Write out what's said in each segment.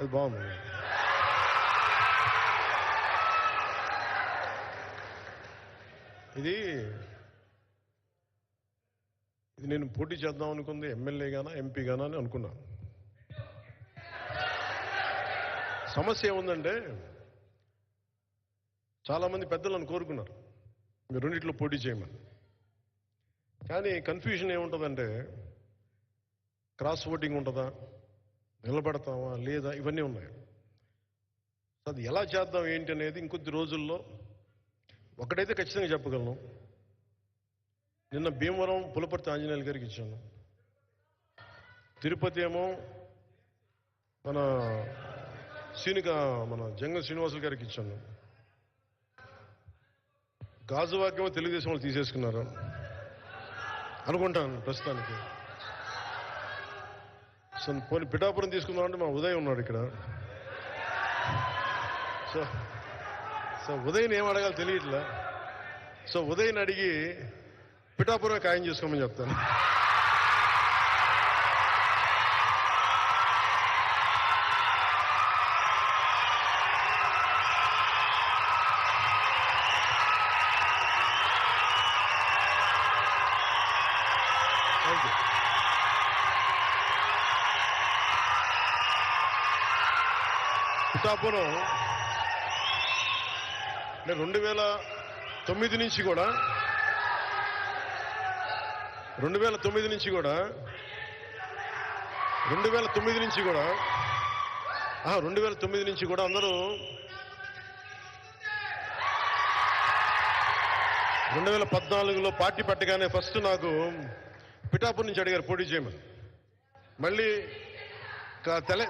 అది బాగుంది. ఇది ఇది నేను పోటీ చేద్దాం అనుకుంది ఎమ్మెల్యే గానా ఎంపీ గానా అని అనుకున్నాను సమస్య ఏముందంటే చాలామంది పెద్దలను కోరుకున్నారు. మీరు రెండిట్లో పోటీ చేయమని. కానీ కన్ఫ్యూజన్ ఏముంటుందంటే క్రాస్ ఓటింగ్ ఉంటుందా? నిలబడతామా లేదా ఇవన్నీ ఉన్నాయి. అది ఎలా చేద్దాం ఏంటి అనేది ఇంకొద్ది రోజుల్లో ఒకటైతే ఖచ్చితంగా చెప్పగలను. నిన్న భీమవరం పులపర్తి ఆంజనేయులు గారికి ఇచ్చాను. తిరుపతి ఏమో మన సీనిక మన జంగ శ్రీనివాసులు గారికి ఇచ్చాను. గాజువాక్యమో తెలుగుదేశం వాళ్ళు తీసేసుకున్నారు. అనుకుంటాను ప్రస్తుతానికి. సో పోనీ పిఠాపురం తీసుకుందామంటే మా ఉదయ్ ఉన్నాడు ఇక్కడ. సో సో ఉదయ్ని ఏం అడగాలి తెలియట్లే? సో ఉదయ్ని అడిగి పిఠాపురం ఖాయం చేసుకోమని చెప్తాను. థ్యాంక్ యూ పిఠాపురం నేను రెండు వేల తొమ్మిది నుంచి కూడా రెండు వేల తొమ్మిది నుంచి కూడా రెండు వేల తొమ్మిది నుంచి కూడా రెండు వేల తొమ్మిది నుంచి కూడా అందరూ రెండు వేల పద్నాలుగులో పార్టీ పట్టగానే ఫస్ట్ నాకు పిఠాపూర్ నుంచి అడిగారు పోటీ చేయమని. మళ్ళీ క- తెల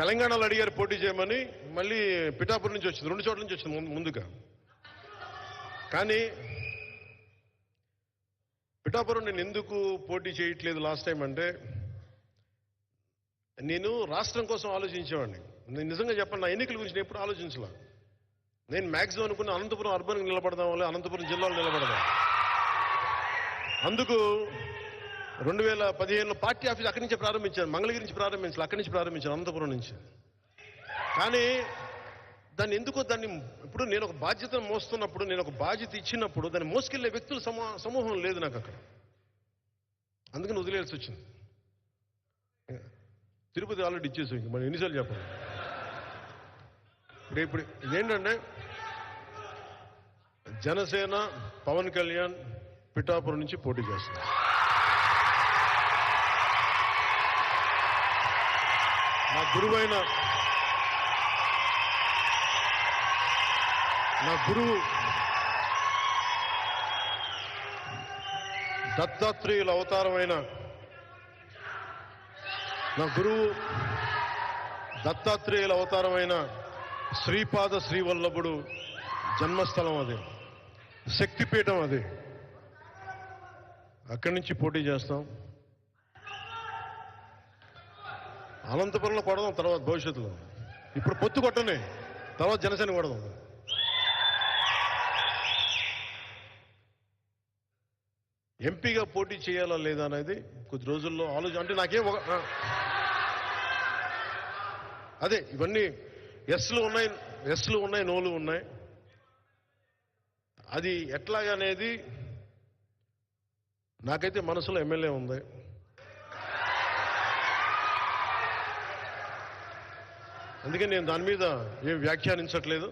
తెలంగాణలో అడిగారు పోటీ చేయమని మళ్ళీ పిఠాపూర్ నుంచి వచ్చింది రెండు చోట్ల నుంచి వచ్చింది ముందు- ముందుగా. కానీ పిఠాపురం నేను ఎందుకు పోటీ చేయట్లేదు లాస్ట్ టైం అంటే నేను రాష్ట్రం కోసం ఆలోచించేవాడిని. నేను నిజంగా చెప్పండి నా ఎన్నికల గురించి నేను ఎప్పుడు ఆలోచించలా. నేను మ్యాక్సిమం అనుకున్న అనంతపురం అర్బన్కి నిలబడదాం అనంతపురం జిల్లాలో నిలబడదాం అందుకు రెండు వేల పదిహేనులో పార్టీ ఆఫీస్ అక్కడి నుంచి ప్రారంభించాను మంగళగిరి నుంచి ప్రారంభించాను అక్కడి నుంచి ప్రారంభించాను అనంతపురం నుంచి. కానీ దాన్ని ఎందుకో దాన్ని ఇప్పుడు నేను ఒక బాధ్యతను మోస్తున్నప్పుడు నేను ఒక బాధ్యత ఇచ్చినప్పుడు దాన్ని మోసుకెళ్ళే వ్యక్తుల సమూహం లేదు నాకు అక్కడ. అందుకని వదిలేయాల్సి వచ్చింది. తిరుపతి ఆల్రెడీ ఇచ్చేసి ఇంక మనం ఎన్నిసార్లు చెప్పాలి? ఇప్పుడు ఇప్పుడు ఏంటంటే జనసేన పవన్ కళ్యాణ్ పిఠాపురం నుంచి పోటీ చేస్తున్నారు. నా గురువైన నా గురువు దత్తాత్రేయుల అవతారమైన నా గురువు దత్తాత్రేయుల అవతారమైన శ్రీపాద శ్రీవల్లభుడు జన్మస్థలం అది. శక్తిపీఠం అది. అక్కడి నుంచి పోటీ చేస్తాం. అనంతపురంలో కొడదాం తర్వాత భవిష్యత్తులో. ఇప్పుడు పొత్తు కొట్టని తర్వాత జనసేన కొడదాం. ఎంపీగా పోటీ చేయాలా లేదా అనేది కొద్ది రోజుల్లో ఆలోచన. అంటే నాకేం ఒక అదే ఇవన్నీ ఎస్లు ఉన్నాయి ఎస్లు ఉన్నాయి నోలు ఉన్నాయి. అది ఎట్లాగనేది నాకైతే మనసులో ఎమ్మెల్యే ఉంది. అందుకని నేను దాని మీద ఏం వ్యాఖ్యానించట్లేదు.